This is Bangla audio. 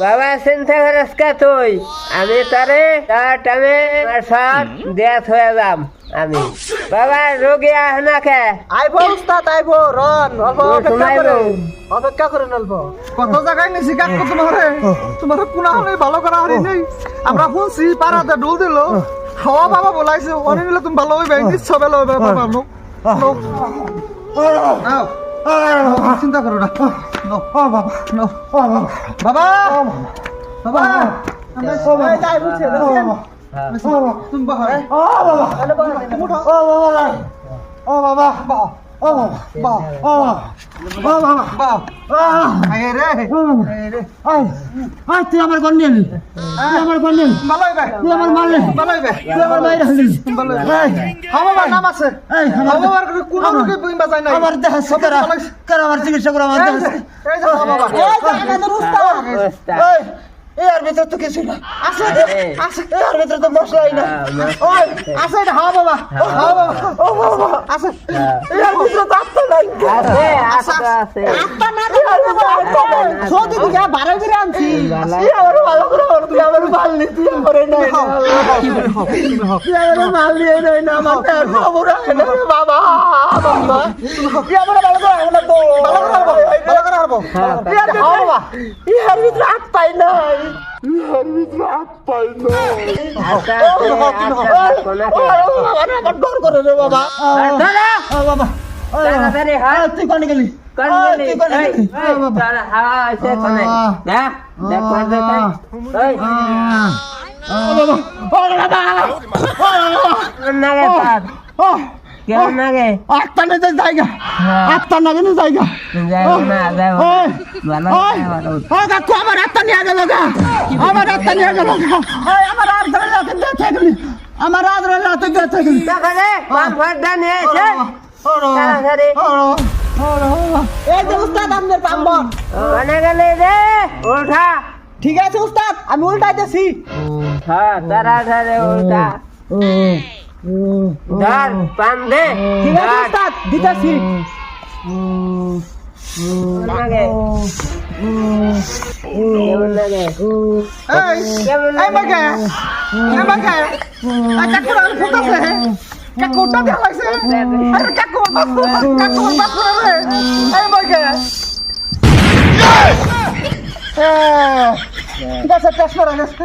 বাবা চিন্তা করিস কা তুই? আমি তারে তার টাইমে সব দেয়াত হয়ে যাম আমি। বাবা রোগী আহ না কে? আইবো উস্তাদ আইবো রন অল্প অপেক্ষা। করে। অপেক্ষা করে অল্প। কত জায়গায় নিছি কাক তোমার? তোমার কোনা হলে ভালো করা হয়নি নেই। আমরা শুনছি পাড়াতে ডুল দিল। হাওয়া বাবা বলাইছে অনেক তুমি ভালো হইবে নিশ্চয় ভালো হইবে বাবা নো। চিন্তা করো না। বাবা বাবা। বাবা! বাবা ও বাবা ও বাবা ও বাবা ও বাবা ও বাবা তুই আমার গন্ডি আলি তুই আমার গন্ডি আলি তুই তুই আমার মাইরা হলি আমার আছে আমার কোন চিকিৎসা করে আর ভিতর তো কিছু না। আছে আছে এই আর ভিতর তো মশলাই না। ওই আছে এটা হাওয়া বাবা হাওয়া বাবা ও বাবা আছে এই আর ভিতরে তো আত্মা নাই। আছে। আছে আছে আত্মা না সৌদি বারো করে আনছি। তুই আমার ভালো করে বল, তুই আমার মাল নি তুই আমার এই নাই তুই আমার মাল নিয়ে নাই না আমার খবর আছে না বাবা বাবা। তুই আমার ভালো করে ভালো করে হারবো ভালো করে হারবো হ্যাঁ, তুই। আর হাও বাবা। তুই আর ভিতরে হাত পাই নাই তুই আর ভিতরে হাত পাই কোনাকে আমার ডর করে রে বাবা বাবা তুই কোনে গেলি বাবা কেমন লাগে? তার ও কেমন লাগে আত্মা জায়গা। আত্মা না গেলে জায়গা কাকু আমার আত্মা নিয়ে গেল গা। আমার আত্মা নিয়ে গেল গা। আমার আর ধরে আমার আর ধরে লাতে দিয়ে থাকলি তাহলে ফাটা নিয়ে এসে তাড়াতাড়ি। এই যে উস্তাদ আমাদের পাম্বন ওখানে গেলে রে উঠা ঠিক আছে উস্তাদ আমি উল্টাইতেছি। হ্যাঁ উঠা ধর পান দে ঠিক আছে ধর। উস্তাদ দিতেছি কেমন লাগে কেমন লাগে এই কেমন এই লাগে বাগে এই বাগে আচ্ছা কোন ফুটা আছে কাকু উঠা দিয়া লাগছে আরে কাকু কাকু বাপ রে এই বাগে ঠিক আছে টেস্ট করা গেছে